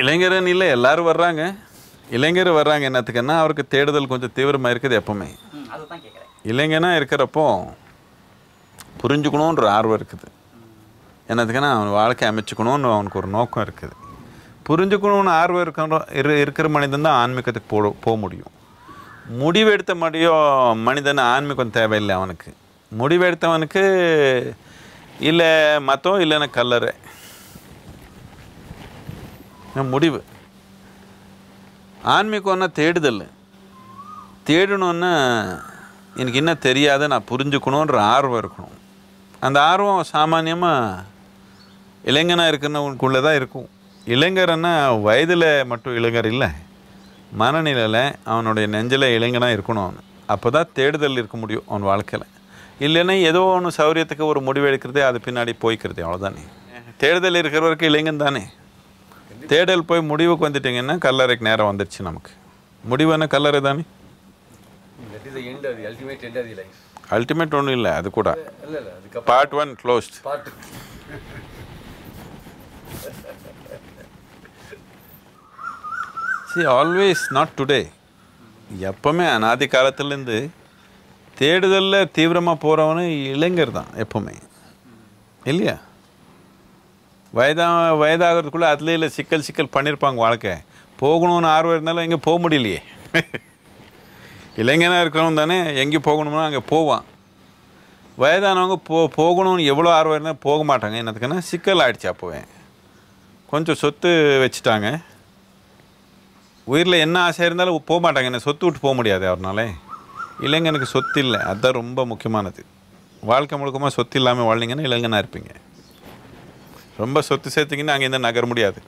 இளைஞரன் இல்லை எல்லாரும் வர்றாங்க. இளைஞர் வர்றாங்க என்னத்துக்குன்னா அவருக்கு தேடுதல் கொஞ்சம் தீவிரமாக இருக்குது எப்பவுமே. இளைஞனா இருக்கிறப்போ புரிஞ்சுக்கணுன்ற ஆர்வம் இருக்குது. என்னத்துக்குன்னா அவன் வாழ்க்கை அமைச்சுக்கணும்னு அவனுக்கு ஒரு நோக்கம் இருக்குது. புரிஞ்சுக்கணும்னு ஆர்வம் இருக்கிற இரு இருக்கிற மனிதன் தான் ஆன்மீகத்துக்கு போ போக முடியும். முடிவெடுத்த முடியோ மனிதன் ஆன்மீகம் தேவையில்லை அவனுக்கு. முடிவெடுத்தவனுக்கு இல்லை மத்தம் இல்லைன்னா கல்லறை. இதான் முடிவு. ஆன்மீகம்னா தேடுதல். தேடணுன்னா எனக்கு என்ன தெரியாத நான் புரிஞ்சுக்கணுன்ற ஆர்வம் இருக்கணும். அந்த ஆர்வம் சாமானியமாக இளைஞனாக இருக்கிறவனுக்குள்ளே தான் இருக்கும். இளைஞர்னா வயதில் மட்டும் இளைஞர் இல்லை. மனநிலையில் அவனுடைய நெஞ்சில் இளைஞனாக இருக்கணும் அவன். அப்போ தான் தேடுதல் இருக்க முடியும் அவன் வாழ்க்கையில். இல்லைன்னா ஏதோ ஒன்று சௌரியத்துக்கு ஒரு முடிவு எடுக்கிறதே அது பின்னாடி போய்க்கிறது அவ்வளோதானே தேடுதல் இருக்கிறவருக்கு இளைஞன் தானே. தேடல் போய் முடிவுக்கு வந்துட்டிங்கன்னா கல்லறைக்கு நேரம் வந்துடுச்சு நமக்கு. முடிவுன்னா கல்லறை தானே? அல்டிமேட் ஒன்றும் இல்லை அது கூட. Part one closed C always not today எப்பவுமே அனாதி காலத்துலேருந்து தேடுதலில் தீவிரமாக போகிறவனு இளைஞர் தான் எப்பவுமே. இல்லையா? வயதா வயதாகிறதுக்குள்ளே அதுலேயே இல்லை சிக்கல் சிக்கல் பண்ணியிருப்பாங்க வாழ்க்கை. போகணும்னு ஆர்வம் இருந்தாலும் எங்கே போக முடியலையே. இளைஞனாக இருக்கிறவன் தானே எங்கே போகணும்னா அங்கே போவான். வயதானவங்க போ போகணும்னு எவ்வளோ ஆர்வம் இருந்தால் போக மாட்டாங்க. என்னத்துக்குன்னா சிக்கல் ஆகிடுச்சு அப்போவே. கொஞ்சம் சொத்து வச்சுட்டாங்க. உயிரில் என்ன ஆசை இருந்தாலும் போக மாட்டாங்க. என்ன சொத்து விட்டு போக முடியாது அவர்னாலே. இளைஞனுக்கு சொத்து இல்லை. அதுதான் ரொம்ப முக்கியமானது. வாழ்க்கை முழுக்கமாக சொத்து இல்லாமல் வாழ்ந்தீங்கன்னா இளைஞனாக இருப்பீங்க. ரொம்ப சொத்து சேர்த்திங்கன்னா அங்கேருந்து நகர முடியாது.